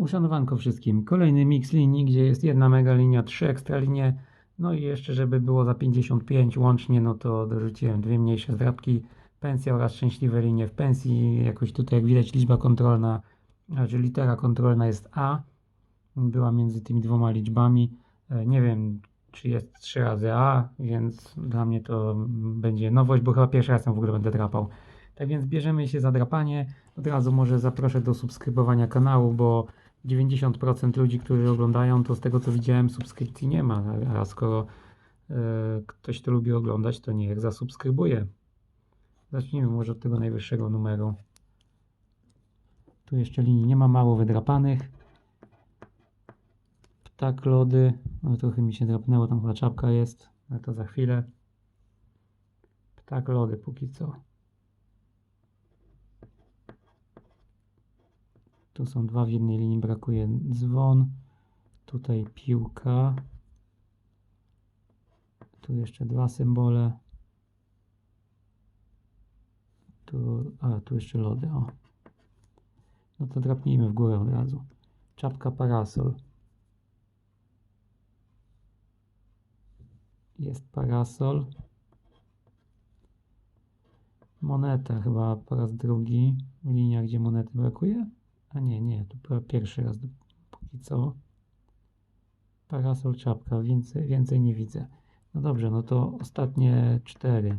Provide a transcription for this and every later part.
Uszanowanko wszystkim. Kolejny mix linii, gdzie jest jedna mega linia, trzy ekstra linie. No i jeszcze, żeby było za 55 łącznie, no to dorzuciłem dwie mniejsze zdrabki. Pensja oraz szczęśliwe linie w pensji. Jakoś tutaj, jak widać, liczba kontrolna, znaczy litera kontrolna jest A. Była między tymi dwoma liczbami. E, Nie wiem, czy jest 3 razy A, więc dla mnie to będzie nowość, bo chyba pierwszy raz w ogóle będę drapał. Tak więc bierzemy się za drapanie. Od razu może zaproszę do subskrybowania kanału, bo 90% ludzi, którzy oglądają, to z tego co widziałem, subskrypcji nie ma. A skoro e, ktoś to lubi oglądać, to niech zasubskrybuje. Zacznijmy może od tego najwyższego numeru. Tu jeszcze linii nie ma, mało wydrapanych. Ptak lody. No trochę mi się drapnęło, tam chyba czapka jest, ale to za chwilę. Ptak lody póki co. Tu są dwa w jednej linii, brakuje dzwon. Tutaj piłka. Tu jeszcze dwa symbole. Tu, a, tu jeszcze lody, o. No to drapnijmy w górę od razu. Czapka parasol. Jest parasol. Moneta chyba po raz drugi. Linia, gdzie monety brakuje. A nie, nie, to była pierwszy raz póki co. Parasol, czapka, więcej, więcej nie widzę. No dobrze, no to ostatnie cztery.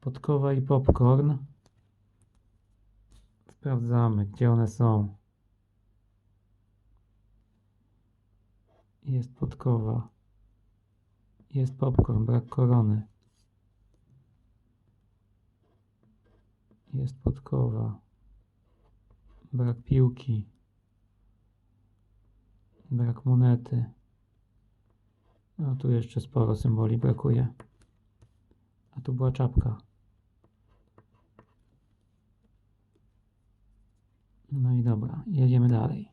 Podkowa i popcorn. Sprawdzamy, gdzie one są. Jest podkowa. Jest popcorn, brak korony. Jest podkowa. Brak piłki. Brak monety. No tu jeszcze sporo symboli brakuje. A tu była czapka. No i dobra, jedziemy dalej.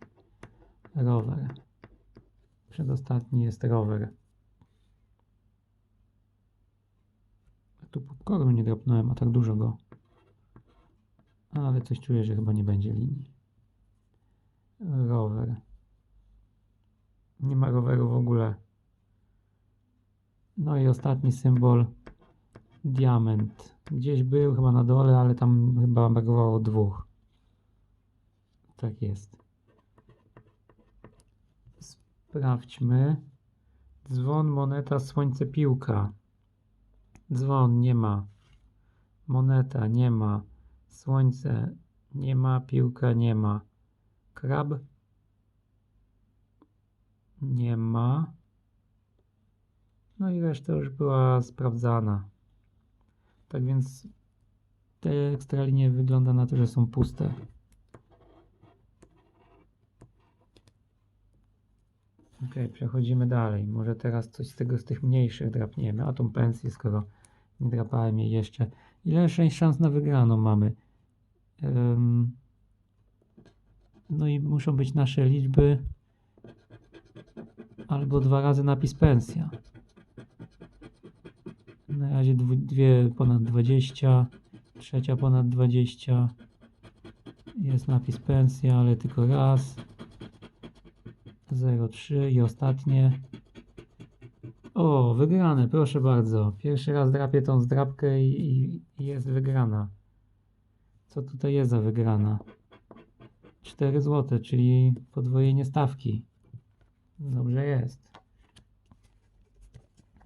Rower. Przedostatni jest rower. A tu popcornu nie dropnąłem, a tak dużo go. Ale coś czuję, że chyba nie będzie linii. Rower. Nie ma roweru w ogóle. No i ostatni symbol. Diament. Gdzieś był chyba na dole, ale tam chyba brakowało dwóch. Tak jest. Sprawdźmy. Dzwon, moneta, słońce, piłka. Dzwon nie ma. Moneta nie ma. Słońce nie ma. Piłka nie ma. Krab nie ma. No i reszta już była sprawdzana. Tak więc te ekstralinie wygląda na to, że są puste. Ok, przechodzimy dalej. Może teraz coś z tego z tych mniejszych drapniemy. A tą pensję, skoro nie drapałem jej jeszcze. Ile szans na wygraną mamy? No i muszą być nasze liczby. Albo dwa razy napis pensja. Na razie dwie ponad 20, trzecia ponad 20. Jest napis pensja, ale tylko raz. 0,3 i ostatnie. O, wygrane, proszę bardzo. Pierwszy raz drapię tą zdrabkę i, i jest wygrana. Co tutaj jest za wygrana? 4 zł, czyli podwojenie stawki. Dobrze jest.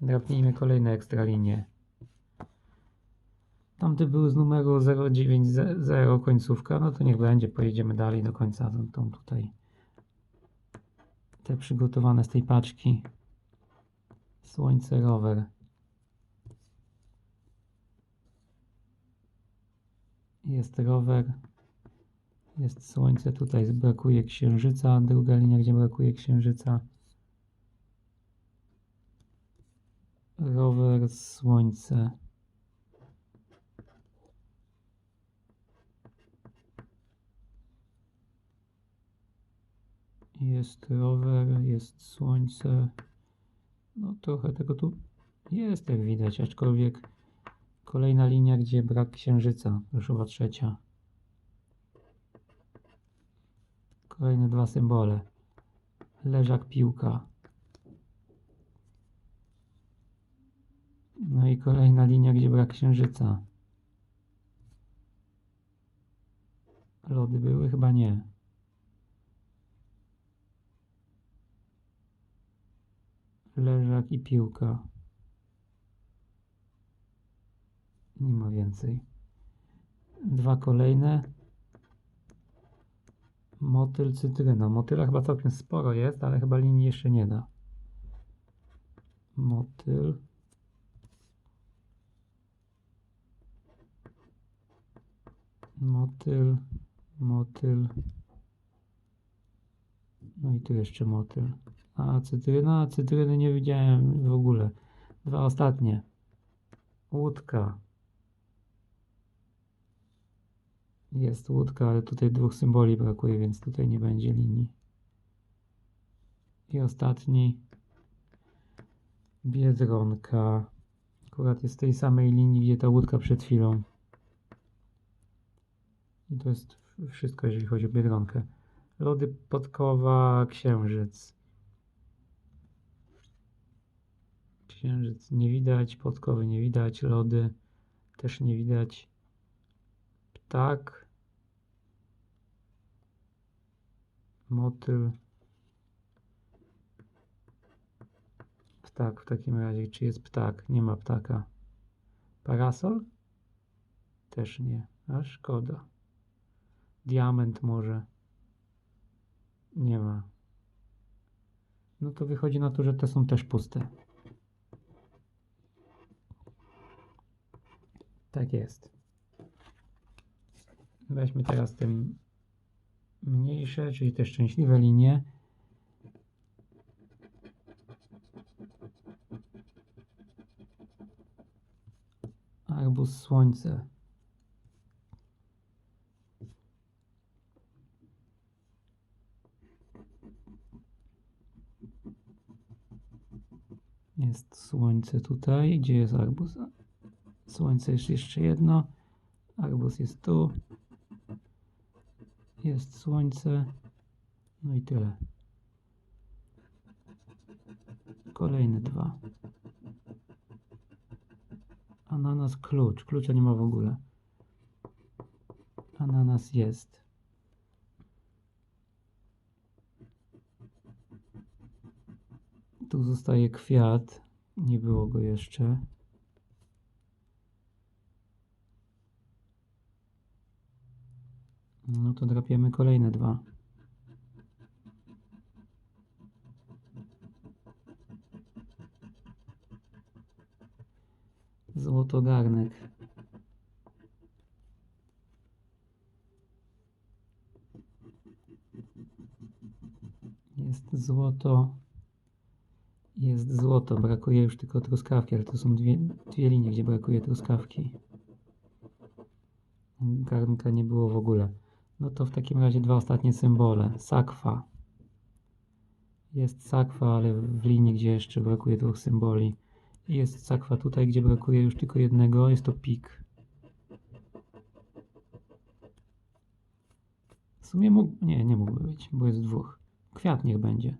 Drapnijmy kolejne ekstra linie. Tamty był z numeru 090 końcówka, no to niech będzie, pojedziemy dalej do końca tą tutaj te przygotowane z tej paczki. Słońce rower. Jest rower. Jest słońce, tutaj brakuje księżyca. Druga linia, gdzie brakuje księżyca. Rower, słońce. Jest rower, jest słońce. No trochę tego tu jest, jak widać, aczkolwiek kolejna linia, gdzie brak księżyca, już chyba trzecia. Kolejne dwa symbole. Leżak, piłka. No i kolejna linia, gdzie brak księżyca. Lody były? Chyba nie. Leżak i piłka. Nie ma więcej. Dwa kolejne. Motyl, cytryna. Motyla chyba całkiem sporo jest, ale chyba linii jeszcze nie da. Motyl. Motyl, motyl. No i tu jeszcze motyl. A cytryna? Cytryny nie widziałem w ogóle. Dwa ostatnie. Łódka. Jest łódka, ale tutaj dwóch symboli brakuje, więc tutaj nie będzie linii. I ostatni. Biedronka. Akurat jest tej samej linii, gdzie ta łódka przed chwilą. I to jest wszystko, jeżeli chodzi o Biedronkę. Lody, podkowa, księżyc. Księżyc nie widać, podkowy nie widać, lody też nie widać. Ptak. Motyl. Ptak w takim razie. Czy jest ptak? Nie ma ptaka. Parasol? Też nie. A szkoda. Diament może. Nie ma. No to wychodzi na to, że te są też puste. Tak jest. Weźmy teraz tym mniejsze, czyli te szczęśliwe linie. Arbuz słońce. Jest słońce tutaj. Gdzie jest arbuz? Słońce jest jeszcze jedno. Arbuz jest tu. Jest słońce. No i tyle. Kolejne dwa. Ananas klucz. Klucza nie ma w ogóle. Ananas jest. Tu zostaje kwiat. Nie było go jeszcze. No to drapiemy kolejne dwa. Złotogarnek. Jest złoto. Jest złoto. Brakuje już tylko truskawki, ale to są dwie, dwie linie, gdzie brakuje truskawki. Garnka nie było w ogóle. No to w takim razie dwa ostatnie symbole. Sakwa. Jest sakwa, ale w linii, gdzie jeszcze brakuje dwóch symboli. Jest sakwa tutaj, gdzie brakuje już tylko jednego. Jest to pik. W sumie mógł... Nie, nie mógłby być, bo jest dwóch. Kwiat niech będzie.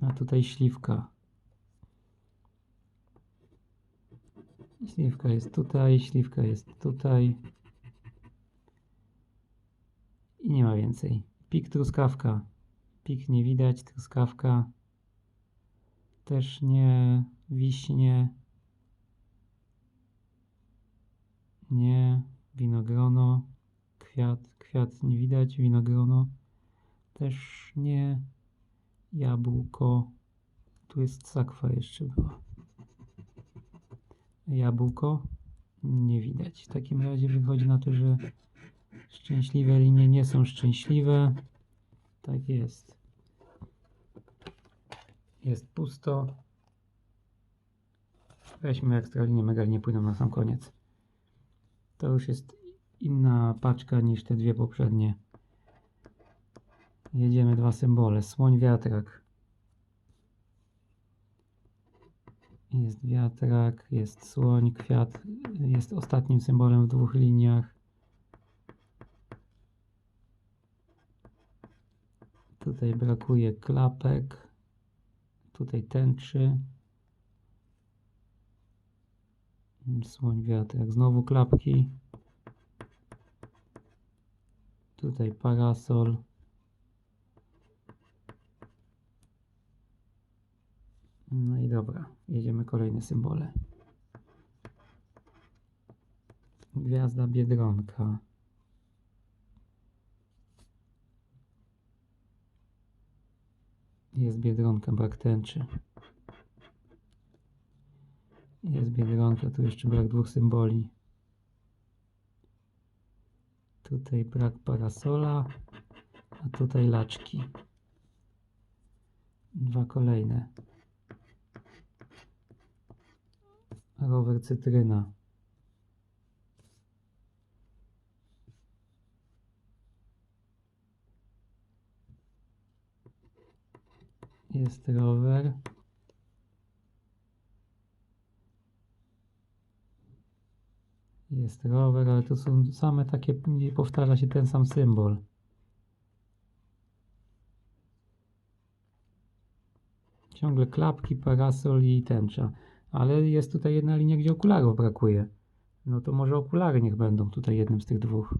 A tutaj śliwka. Śliwka jest tutaj, śliwka jest tutaj. I nie ma więcej. Pik truskawka. Pik nie widać, truskawka też nie, wiśnie nie, winogrono, kwiat, kwiat nie widać, winogrono też nie, jabłko, tu jest sakwa jeszcze była. Jabłko nie widać. W takim razie wychodzi na to, że szczęśliwe linie nie są szczęśliwe. Tak jest. Jest pusto. Weźmy ekstralinię, megalinie pójdą na sam koniec. To już jest inna paczka niż te dwie poprzednie. Jedziemy dwa symbole. Słoń, wiatrak. Jest wiatrak, jest słoń, kwiat. Jest ostatnim symbolem w dwóch liniach. Tutaj brakuje klapek. Tutaj tęczy. Słoń wiatrak. Znowu klapki. Tutaj parasol. No i dobra, jedziemy kolejne symbole. Gwiazda Biedronka. Jest Biedronka, brak tęczy. Jest Biedronka, tu jeszcze brak dwóch symboli. Tutaj brak parasola, a tutaj laczki. Dwa kolejne. Rower cytryna. Jest rower. Jest rower, ale to są same takie, nie powtarza się ten sam symbol. Ciągle klapki, parasol i tęcza. Ale jest tutaj jedna linia, gdzie okularów brakuje. No to może okulary niech będą tutaj jednym z tych dwóch.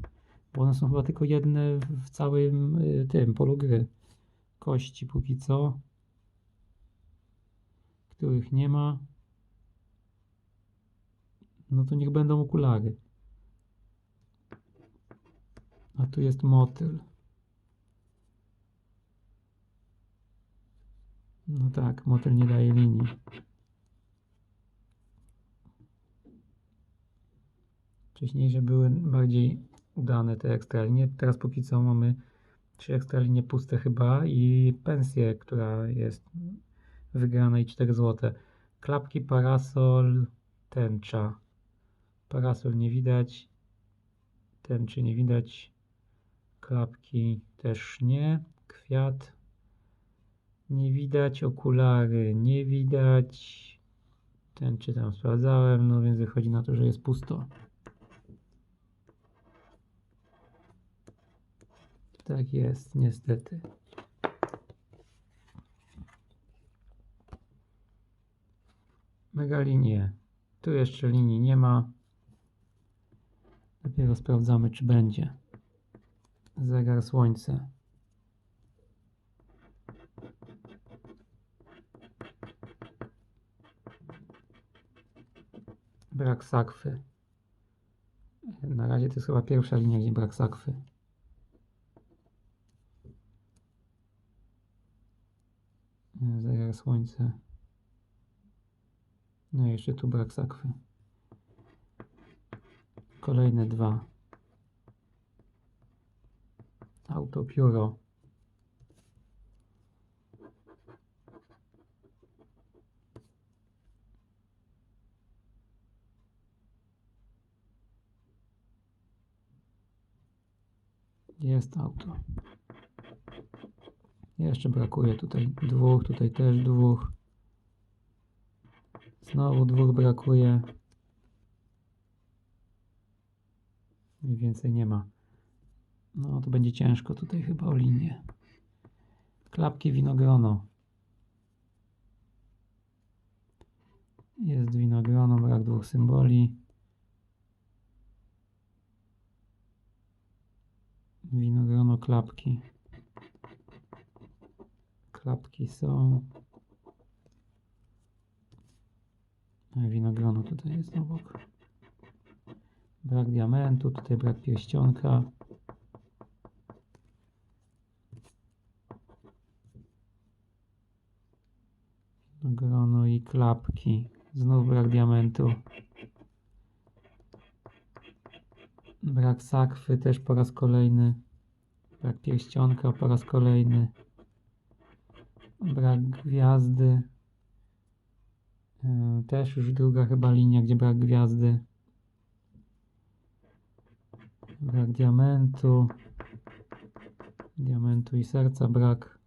Bo one są chyba tylko jedne w- w całym y, tym polu gry. Kości póki co. Których nie ma. No to niech będą okulary. A tu jest motyl. No tak, motyl nie daje linii. Wcześniejsze były bardziej udane te ekstralinie. Teraz póki co mamy trzy ekstralinie puste chyba i pensję, która jest wygrana i 4 złote. Klapki, parasol, tęcza. Parasol nie widać. Tęczy nie widać. Klapki też nie. Kwiat nie widać. Okulary nie widać. Tęczy tam sprawdzałem, no więc wychodzi na to, że jest pusto. Tak jest, niestety. Mega linie. Tu jeszcze linii nie ma. Dopiero sprawdzamy, czy będzie. Zegar słońce. Brak sakwy. Na razie to jest chyba pierwsza linia, gdzie brak sakwy. Zegar słońce. No i jeszcze tu brak sakwy. Kolejne dwa. Autopióro. Jest auto. Jeszcze brakuje tutaj dwóch, tutaj też dwóch. Znowu dwóch brakuje. I więcej nie ma. No to będzie ciężko tutaj chyba o linię. Klapki winogrono. Jest winogrono, brak dwóch symboli. Winogrono, klapki. Klapki są. No i Winogrono tutaj jest obok. Brak diamentu, tutaj brak pierścionka. Grono i klapki. Znów brak diamentu. Brak sakwy też po raz kolejny. Brak pierścionka po raz kolejny. Brak gwiazdy. Też już druga chyba linia, gdzie brak gwiazdy. Brak diamentu. Diamentu i serca brak.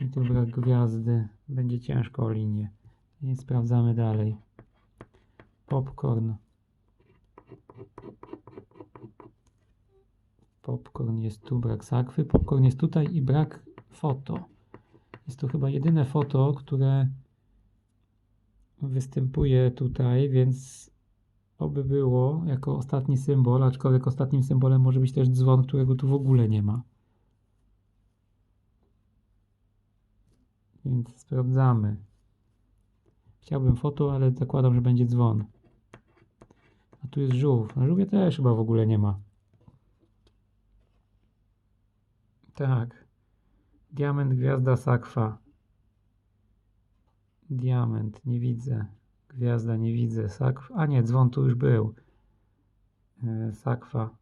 I tu brak gwiazdy. Będzie ciężko o linię. I sprawdzamy dalej. Popcorn. Popcorn jest tu, brak sakwy. Popcorn jest tutaj i brak foto. Jest to chyba jedyne foto, które występuje tutaj, więc oby było jako ostatni symbol, aczkolwiek ostatnim symbolem może być też dzwon, którego tu w ogóle nie ma. Więc sprawdzamy. Chciałbym foto, ale zakładam, że będzie dzwon. A tu jest żółw. Na żółwie też chyba w ogóle nie ma. Tak. Diament, gwiazda, sakwa. Diament, nie widzę. Gwiazda, nie widzę. Sakwa. A nie, dzwon tu już był. E, sakwa.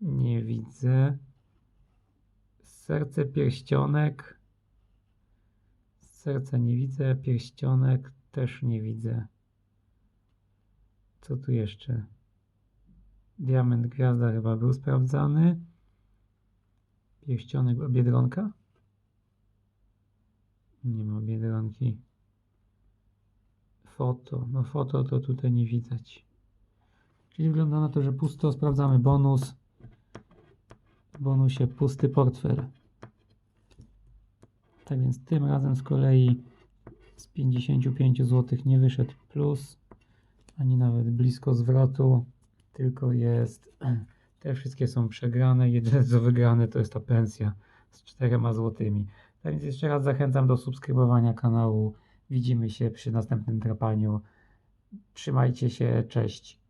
Nie widzę. Serce, pierścionek. Serca nie widzę. Pierścionek też nie widzę. Co tu jeszcze? Diament, gwiazda chyba był sprawdzany. Pierścionek, biedronka? Nie ma biedronki. Foto. No foto to tutaj nie widać. Czyli wygląda na to, że pusto. Sprawdzamy bonus. W bonusie pusty portfel. Tak więc tym razem z kolei z 55 zł nie wyszedł plus, ani nawet blisko zwrotu, tylko jest, te wszystkie są przegrane, jedyne co wygrane to jest ta pensja z 4 złotymi. Tak więc jeszcze raz zachęcam do subskrybowania kanału. Widzimy się przy następnym drapaniu. Trzymajcie się, cześć.